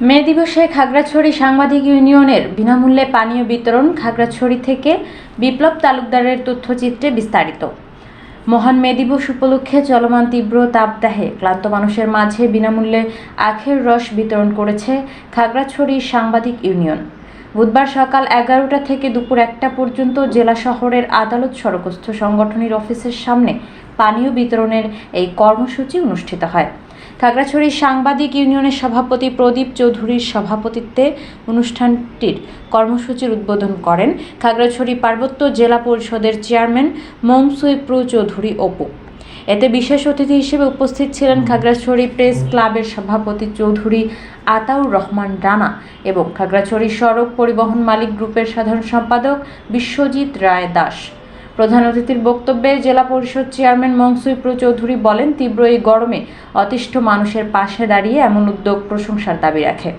মে দিবসে খাগড়াছড়ি সাংবাদিক ইউনিয়নের বিনামূল্যে পানীয় বিতরণ খাগড়াছড়ি থেকে বিপ্লব তালুকদারের তথ্যচিত্রে বিস্তারিত। মহান মে দিবস উপলক্ষে চলমান তীব্র তাপদাহে ক্লান্ত মানুষের মাঝে বিনামূল্যে আখের রস বিতরণ করেছে খাগড়াছড়ি সাংবাদিক ইউনিয়ন। বুধবার সকাল এগারোটা থেকে দুপুর একটা পর্যন্ত জেলা শহরের আদালত সড়কস্থ সংগঠনের অফিসের সামনে পানীয় বিতরণের এই কর্মসূচি অনুষ্ঠিত হয়। খাগড়াছড়ি সাংবাদিক ইউনিয়নের সভাপতি প্রদীপ চৌধুরীর সভাপতিত্বে অনুষ্ঠানটির কর্মসূচির উদ্বোধন করেন খাগড়াছড়ি পার্বত্য জেলা পরিষদের চেয়ারম্যান মংসুই প্রু চৌধুরী অপু। এতে বিশেষ অতিথি হিসেবে উপস্থিত ছিলেন খাগড়াছড়ি প্রেস ক্লাবের সভাপতি চৌধুরী আতাউর রহমান রানা এবং খাগড়াছড়ি সড়ক পরিবহন মালিক গ্রুপের সাধারণ সম্পাদক বিশ্বজিৎ রায় দাস। প্রধান অতিথির বক্তব্যে জেলা পরিষদ চেয়ারম্যান মংসুই প্রু চৌধুরী বলেন তীব্র এই গরমে অতিষ্ঠ মানুষের পাশে দাঁড়িয়ে এমন উদ্যোগ প্রশংসার দাবি রাখে।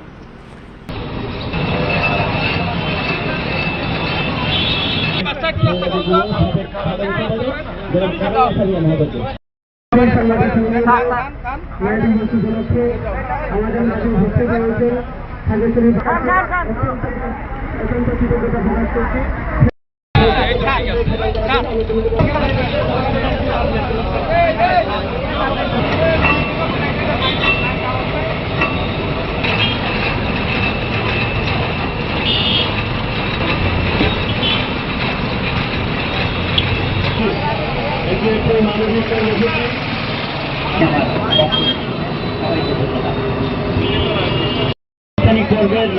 আমার সাংবাদিক সম্মেলন নাইটি দিবস উপলক্ষে আমাদের মাঝে উপস্থিত রয়েছেন খাগড়াছড়ি অত্যন্ত কৃতজ্ঞতা প্রকাশ করছি Danny Corbett.